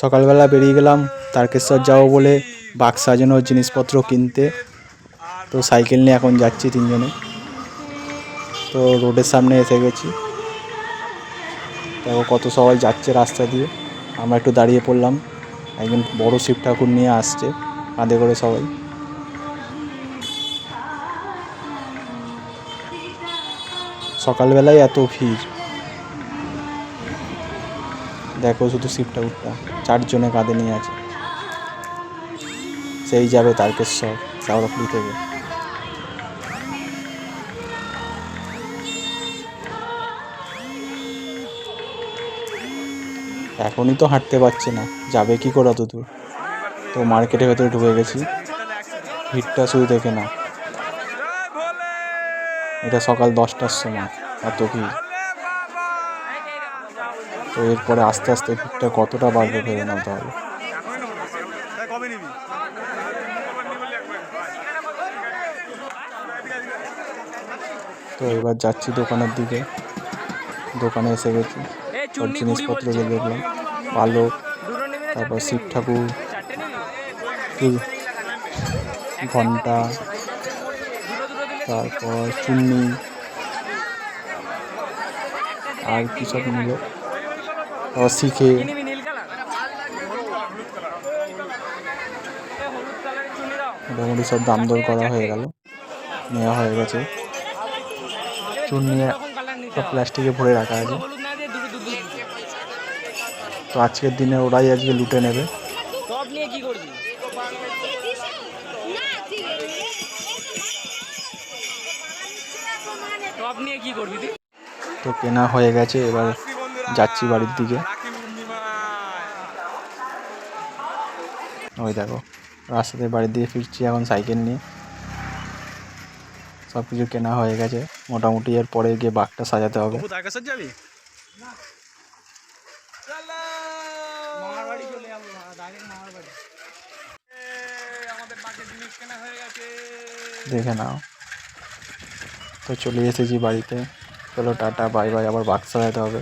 সকালবেলা বেরিয়ে গেলাম, তারকেশ্বর যাব বলে বাক্স সাজানোর জিনিসপত্র কিনতে। তো সাইকেল নিয়ে এখন যাচ্ছি তিনজনে। তো রোডের সামনে এসে গেছি। দেখো কত সবাই যাচ্ছে রাস্তা দিয়ে। আমরা একটু দাঁড়িয়ে পড়লাম। একজন বড় শিব ঠাকুর নিয়ে আসছে, কাঁধে করে সবাই। সকালবেলায় এত ভিড়। দেখো শুধু শিব উঠটা। চারজনে কাঁধে নিয়ে আছে। সেই যাবে তারকেশ্বর চাওড়াপুরি থেকে এখনই তো হাঁটতে পারছে না। যাবে কি করে অত দূর তো মার্কেটের ভেতরে ঢুকে গেছি। ভিড়টা শুধু দেখে না এটা সকাল দশটার সময়, এত ভিড়। তো এরপরে আস্তে আস্তে ভিড়টা কতটা বাড়বে ভেবে নাও তাহলে। তো এবার যাচ্ছি দোকানের দিকে। দোকানে এসে গেছি। সব জিনিসপত্র দেখলাম। পালক তারপর শিব ঠাকুর ঘণ্টা তারপর চুন্নি। আর কি সব নিল? শিখে মোটামুটি সব দাম দর করা হয়ে গেল। নেওয়া হয়ে গেছে। চুন নিয়ে সব প্লাস্টিকে ভরে রাখা আছে। তো আজকের দিনে ওরাই আজকে লুটে নেবে। টপ নিয়ে কি করবি? টপ নিয়ে কি করবি তুই? তো কেনা হয়ে গেছে। এবার যাচ্ছি বাড়ির দিকে। ওই দেখো রাস্তাতে বাড়ির দিকে ফিরছি এখন সাইকেল নিয়ে। সব কিছু কেনা হয়ে গেছে। মোটামুটি এর পরে গিয়ে বাঘটা সাজাতে হবে। যাবি মামার বাড়ি চলে যাব? দাগের মামার বাড়ি আমাদের বাকি জিনিস কেনা হয়ে গেছে দেখে নাও। তো চলে এসেছি বাড়িতে। চলো টাটা বাই বাই আবার বাঘ সাজাতে হবে।